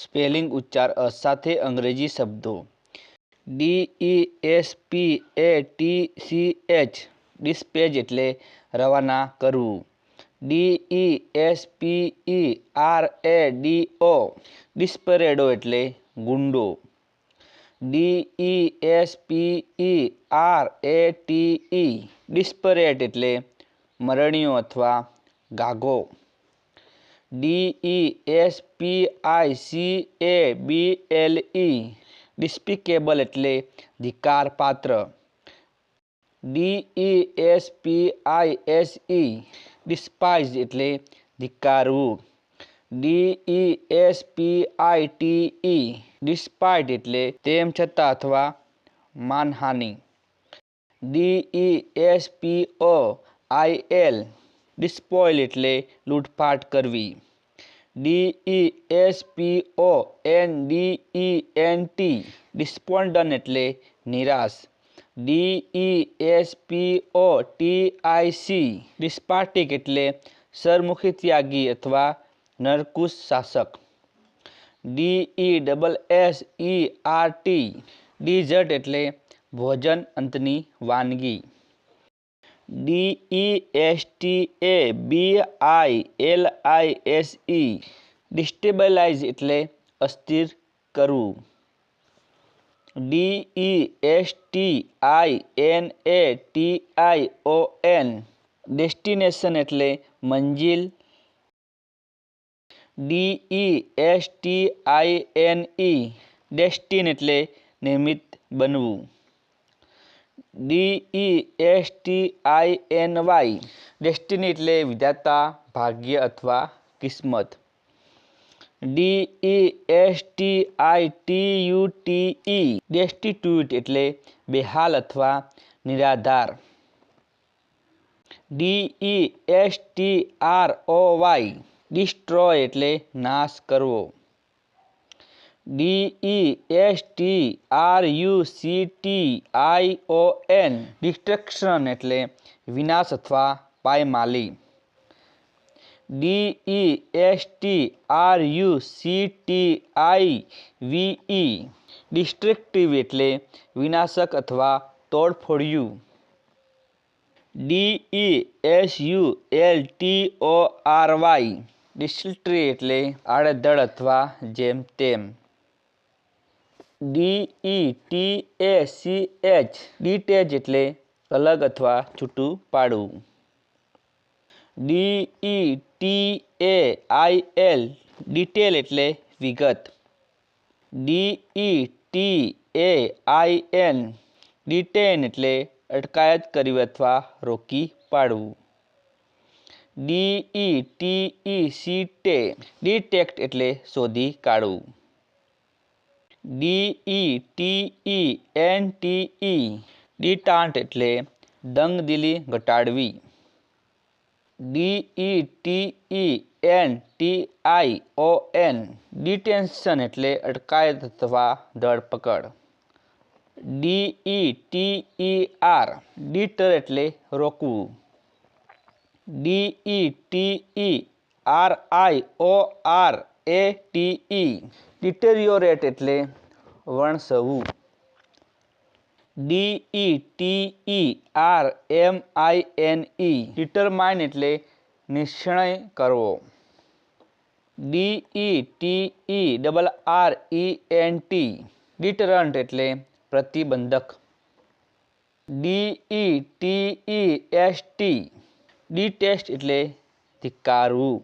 Spelling ઉચ્ચાર સાથે અંગ્રેજી શબ્દો. D E S P A T C H dispatch એટલે રવાના કરવું. D E S P E R A D O desperado એટલે ગુંડો. D E S P E R A T E desperate એટલે મરણીયો અથવા ગાગો D E S P I C A B L E despicable એટલે ધિક્કારપાત્ર D E S P I S E despise એટલે ધિક્કારવું D E S P I T E despite એટલે તેમ છતાં અથવા માનહાનિ D E S P O I L ડિસ્પોઇલ એટલે લૂંટફાટ કરવી D E S P O N D E N T despondent એટલે નિરાશ D E S P O T I C despotic એટલે સરમુખી ત્યાગી અથવા નરકુશ શાસક D E double S E R T dessert એટલે ભોજન અંતની વાનગી D E S T A B I L I S E destabilise એટલે અસ્થિર કરવું D E S T I N A T I O N destination એટલે મંજિલ D E S T I N E destine એટલે નિમિત્ત બનવું D E S T I N Y destiny એટલે વિધાતા, ભાગ્ય અથવા કિસ્મત. D E S T I T U T E destitute એટલે બેહાલ અથવા નિરાધાર. D E S T R O Y destroy એટલે નાશ કરવો. D E S T R U C T I O N destruction એટલે વિનાશ અથવા પાયમાલી. D E S T R U C T I V E destructive એટલે વિનાશક અથવા તોડફોડિયું. D E S U L T O R Y desultory એટલે આડેધડ અથવા જેમ તેમ. D E T A C H detach એટલે અલગ અથવા છૂટું પાડવું D E T A I L detail એટલે વિગત D E T A I N detain એટલે અટકાયત કરવી અથવા રોકી પાડવું D E T E C T detect એટલે શોધી કાઢવું D E T E N T E. Detente એટલે દંગદિલી ઘટાડવી. D E T E N T I O N. Detention એટલે અટકાયત અથવા ધરપકડ. D E T E R. Deter એટલે રોકવું. D E T E R I O R A T E deteriorate એટલે વણસવું D E T E R M I N E determine એટલે નિશ્ચય કરવો. D E T E double R E N T deterrent એટલે પ્રતિબંધક. D E T E S T detest એટલે ધિક્કારવું.